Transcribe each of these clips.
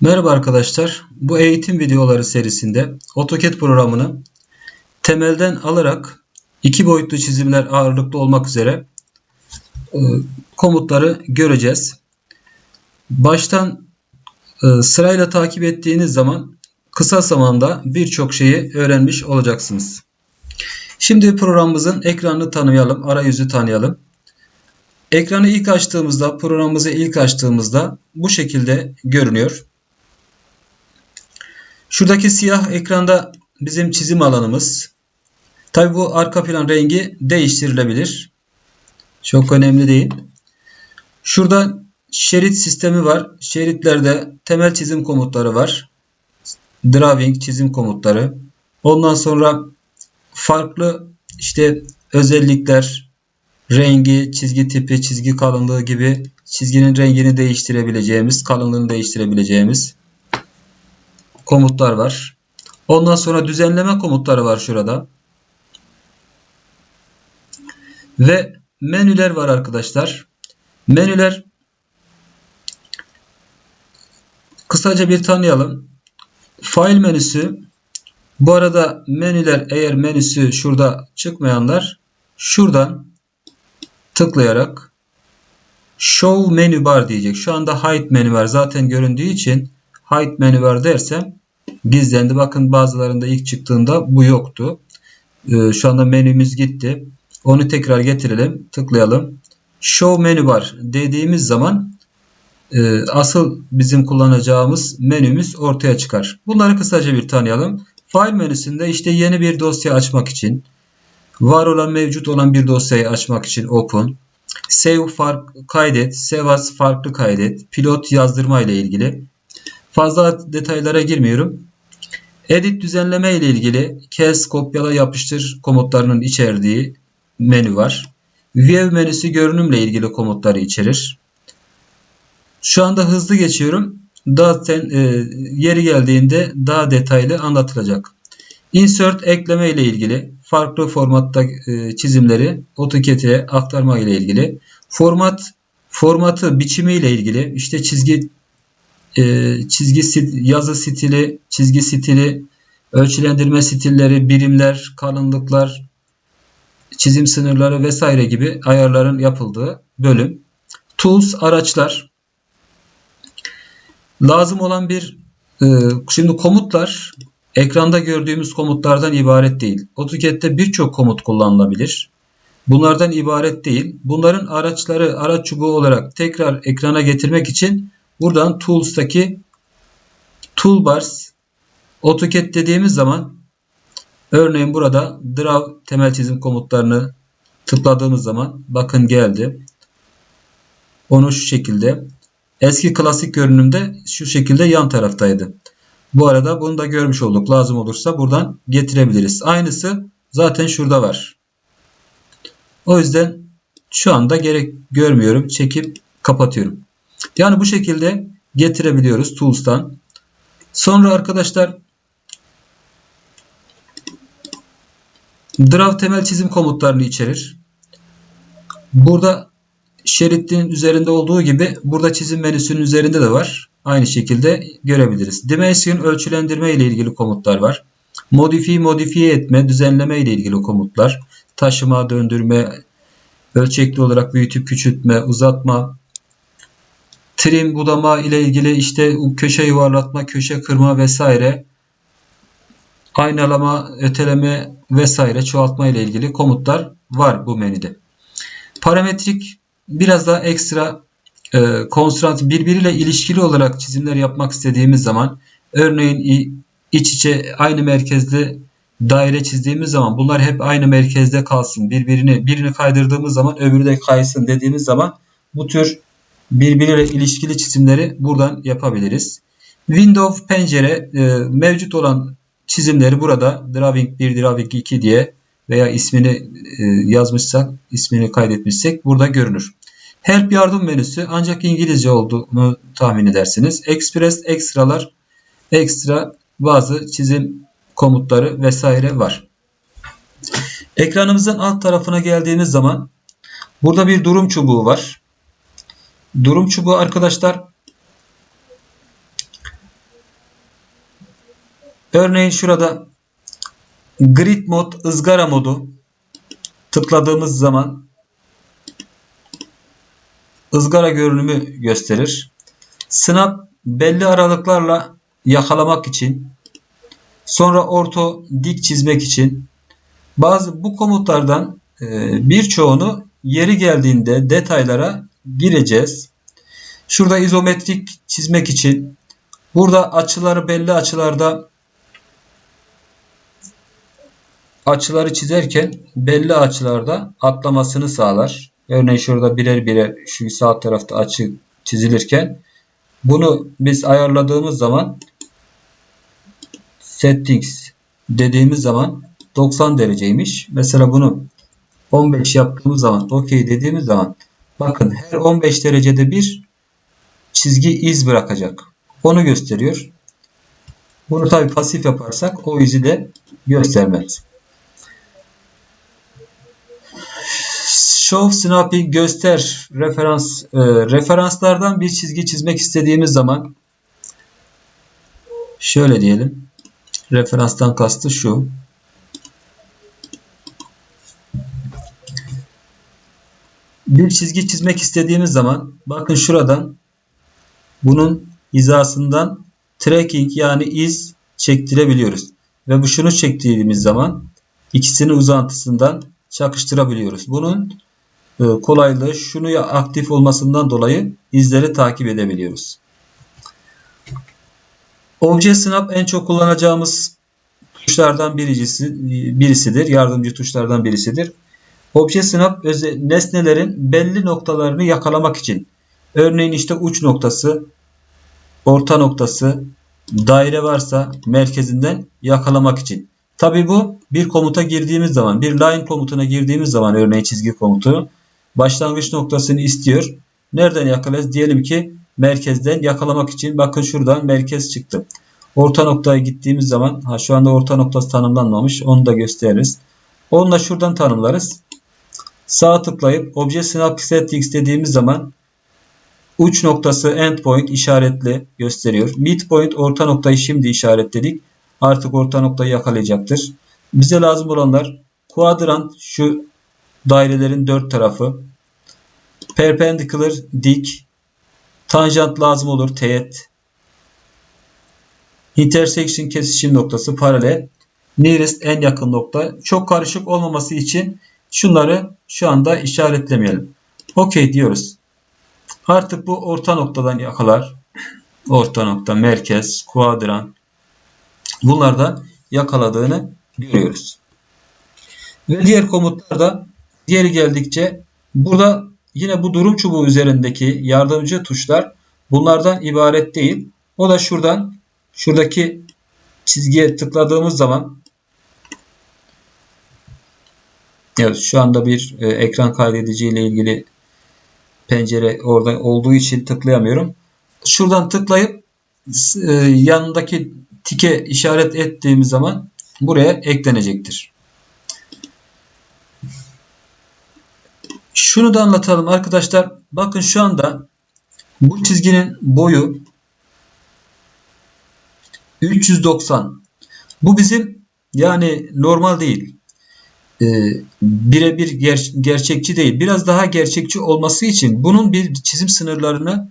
Merhaba arkadaşlar. Bu eğitim videoları serisinde AutoCAD programını temelden alarak iki boyutlu çizimler ağırlıklı olmak üzere e, komutları göreceğiz. Baştan e, sırayla takip ettiğiniz zaman kısa zamanda birçok şeyi öğrenmiş olacaksınız. Şimdi programımızın ekranını tanıyalım, arayüzü tanıyalım. Ekranı ilk açtığımızda, programımızı ilk açtığımızda bu şekilde görünüyor. Şuradaki siyah ekranda bizim çizim alanımız. Tabi bu arka plan rengi değiştirilebilir. Çok önemli değil. Şurada şerit sistemi var. Şeritlerde temel çizim komutları var. Drawing çizim komutları. Ondan sonra farklı işte özellikler, rengi, çizgi tipi, çizgi kalınlığı gibi çizginin rengini değiştirebileceğimiz, kalınlığını değiştirebileceğimiz komutlar var. Ondan sonra düzenleme komutları var şurada. Ve menüler var arkadaşlar. Menüler kısaca bir tanıyalım. File menüsü bu arada menüler eğer menüsü şurada çıkmayanlar şuradan tıklayarak Show Menu Bar diyecek. Şu anda Hide menü var. Zaten göründüğü için hide menü var dersem gizlendi. Bakın bazılarında ilk çıktığında bu yoktu. Ee, şu anda menümüz gitti. Onu tekrar getirelim. Tıklayalım. Show menü bar dediğimiz zaman e, asıl bizim kullanacağımız menümüz ortaya çıkar. Bunları kısaca bir tanıyalım. File menüsünde işte yeni bir dosya açmak için, var olan mevcut olan bir dosyayı açmak için open, save fark kaydet, save as farklı kaydet, pilot yazdırma ile ilgili, Fazla detaylara girmiyorum. Edit düzenleme ile ilgili kes, kopyala, yapıştır komutlarının içerdiği menü var. View menüsü görünümle ilgili komutları içerir. Şu anda hızlı geçiyorum. Daha ten, e, yeri geldiğinde daha detaylı anlatılacak. Insert ekleme ile ilgili farklı formatta e, çizimleri AutoCAD'e aktarma ile ilgili. Format formatı biçimi ile ilgili işte çizgi e, çizgi yazı stili, çizgi stili, ölçülendirme stilleri, birimler, kalınlıklar, çizim sınırları vesaire gibi ayarların yapıldığı bölüm. Tools araçlar. Lazım olan bir e, şimdi komutlar ekranda gördüğümüz komutlardan ibaret değil. AutoCAD'de birçok komut kullanılabilir. Bunlardan ibaret değil. Bunların araçları araç çubuğu olarak tekrar ekrana getirmek için Buradan Tools'taki Toolbars AutoCAD dediğimiz zaman örneğin burada Draw temel çizim komutlarını tıkladığımız zaman bakın geldi. Onu şu şekilde eski klasik görünümde şu şekilde yan taraftaydı. Bu arada bunu da görmüş olduk. Lazım olursa buradan getirebiliriz. Aynısı zaten şurada var. O yüzden şu anda gerek görmüyorum. Çekip kapatıyorum. Yani bu şekilde getirebiliyoruz Tools'tan. Sonra arkadaşlar Draw temel çizim komutlarını içerir. Burada şeritin üzerinde olduğu gibi burada çizim menüsünün üzerinde de var. Aynı şekilde görebiliriz. Dimension ölçülendirme ile ilgili komutlar var. Modify, modifiye etme, düzenleme ile ilgili komutlar. Taşıma, döndürme, ölçekli olarak büyütüp küçültme, uzatma, trim budama ile ilgili işte köşe yuvarlatma, köşe kırma vesaire aynalama, öteleme vesaire çoğaltma ile ilgili komutlar var bu menüde. Parametrik biraz daha ekstra e, konstrant birbiriyle ilişkili olarak çizimler yapmak istediğimiz zaman örneğin iç içe aynı merkezde daire çizdiğimiz zaman bunlar hep aynı merkezde kalsın. Birbirini birini kaydırdığımız zaman öbürü de kaysın dediğimiz zaman bu tür birbiriyle ilişkili çizimleri buradan yapabiliriz. Windows pencere e, mevcut olan çizimleri burada Drawing 1, Drawing 2 diye veya ismini e, yazmışsak, ismini kaydetmişsek burada görünür. Help yardım menüsü ancak İngilizce olduğunu tahmin edersiniz. Express ekstralar, ekstra bazı çizim komutları vesaire var. Ekranımızın alt tarafına geldiğimiz zaman burada bir durum çubuğu var. Durum çubuğu arkadaşlar Örneğin şurada grid mod ızgara modu tıkladığımız zaman ızgara görünümü gösterir. Snap belli aralıklarla yakalamak için sonra orto dik çizmek için bazı bu komutlardan e, birçoğunu yeri geldiğinde detaylara gireceğiz. Şurada izometrik çizmek için burada açıları belli açılarda açıları çizerken belli açılarda atlamasını sağlar. Örneğin şurada birer birer şu sağ tarafta açı çizilirken bunu biz ayarladığımız zaman settings dediğimiz zaman 90 dereceymiş. Mesela bunu 15 yaptığımız zaman OK dediğimiz zaman bakın her 15 derecede bir çizgi iz bırakacak. Onu gösteriyor. Bunu tabi pasif yaparsak o izi de göstermez. Show snapping göster referans e, referanslardan bir çizgi çizmek istediğimiz zaman şöyle diyelim. Referanstan kastı şu. Bir çizgi çizmek istediğimiz zaman bakın şuradan bunun hizasından tracking yani iz çektirebiliyoruz. Ve bu şunu çektiğimiz zaman ikisinin uzantısından çakıştırabiliyoruz. Bunun e, kolaylığı şunu aktif olmasından dolayı izleri takip edebiliyoruz. Obje Snap en çok kullanacağımız tuşlardan birisi, birisidir. Yardımcı tuşlardan birisidir. Obje Snap nesnelerin belli noktalarını yakalamak için. Örneğin işte uç noktası, orta noktası, daire varsa merkezinden yakalamak için. Tabi bu bir komuta girdiğimiz zaman, bir line komutuna girdiğimiz zaman örneğin çizgi komutu başlangıç noktasını istiyor. Nereden yakalarız? Diyelim ki merkezden yakalamak için bakın şuradan merkez çıktı. Orta noktaya gittiğimiz zaman ha şu anda orta noktası tanımlanmamış. Onu da gösteririz. Onu da şuradan tanımlarız. Sağ tıklayıp Obje Snap Settings dediğimiz zaman uç noktası endpoint işaretli gösteriyor. Midpoint orta noktayı şimdi işaretledik. Artık orta noktayı yakalayacaktır. Bize lazım olanlar kuadrant şu dairelerin dört tarafı. Perpendicular dik. Tanjant lazım olur teğet. Intersection kesişim noktası paralel. Nearest en yakın nokta. Çok karışık olmaması için şunları şu anda işaretlemeyelim. OK diyoruz. Artık bu orta noktadan yakalar. Orta nokta, merkez, kuadran. Bunlardan yakaladığını görüyoruz. Ve diğer komutlar da diğeri geldikçe burada yine bu durum çubuğu üzerindeki yardımcı tuşlar bunlardan ibaret değil. O da şuradan şuradaki çizgiye tıkladığımız zaman Evet şu anda bir e, ekran kaydedici ile ilgili pencere orada olduğu için tıklayamıyorum. Şuradan tıklayıp e, yanındaki tike işaret ettiğimiz zaman buraya eklenecektir. Şunu da anlatalım arkadaşlar. Bakın şu anda bu çizginin boyu 390. Bu bizim yani normal değil. Ee, birebir ger gerçekçi değil. Biraz daha gerçekçi olması için bunun bir çizim sınırlarını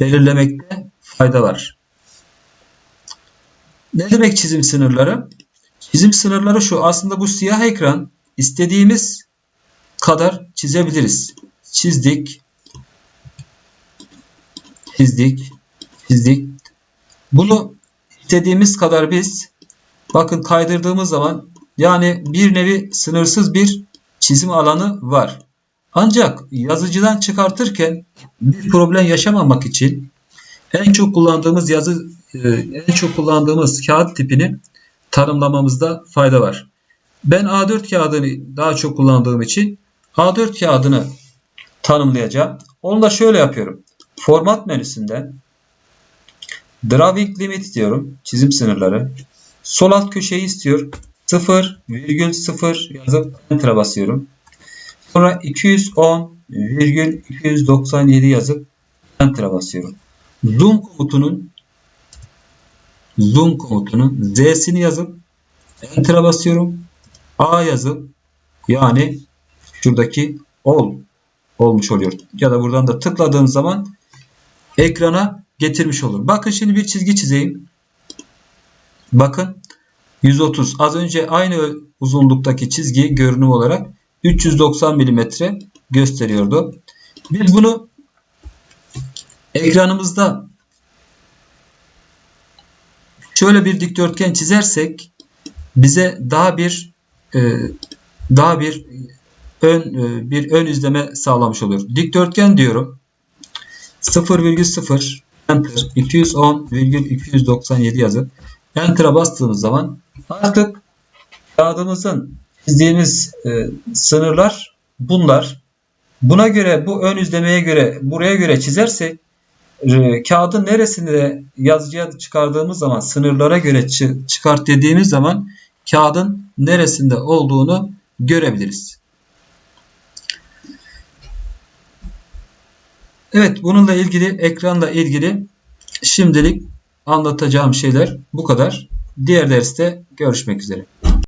belirlemekte fayda var. Ne demek çizim sınırları? Çizim sınırları şu. Aslında bu siyah ekran istediğimiz kadar çizebiliriz. Çizdik. Çizdik. Çizdik. Bunu istediğimiz kadar biz bakın kaydırdığımız zaman yani bir nevi sınırsız bir çizim alanı var. Ancak yazıcıdan çıkartırken bir problem yaşamamak için en çok kullandığımız yazı e, en çok kullandığımız kağıt tipini tanımlamamızda fayda var. Ben A4 kağıdını daha çok kullandığım için A4 kağıdını tanımlayacağım. Onu da şöyle yapıyorum. Format menüsünden Drawing Limit diyorum. Çizim sınırları. Sol alt köşeyi istiyor. 0,0 yazıp Enter'a basıyorum. Sonra 210,297 yazıp Enter'a basıyorum. Zoom komutunun zoom komutunun Z'sini yazıp Enter'a basıyorum. A yazıp yani şuradaki ol olmuş oluyor. Ya da buradan da tıkladığım zaman ekrana getirmiş olur. Bakın şimdi bir çizgi çizeyim. Bakın 130. Az önce aynı uzunluktaki çizgi görünüm olarak 390 mm gösteriyordu. Biz bunu ekranımızda şöyle bir dikdörtgen çizersek bize daha bir e, daha bir ön e, bir ön izleme sağlamış olur. Dikdörtgen diyorum. 0,0 enter 210,297 yazıp enter'a bastığımız zaman artık kağıdımızın çizdiğimiz e, sınırlar bunlar. Buna göre bu ön izlemeye göre buraya göre çizersek e, kağıdın neresinde yazıcıya çıkardığımız zaman sınırlara göre çı- çıkart dediğimiz zaman kağıdın neresinde olduğunu görebiliriz. Evet bununla ilgili ekranla ilgili şimdilik anlatacağım şeyler bu kadar. Diğer derste görüşmek üzere.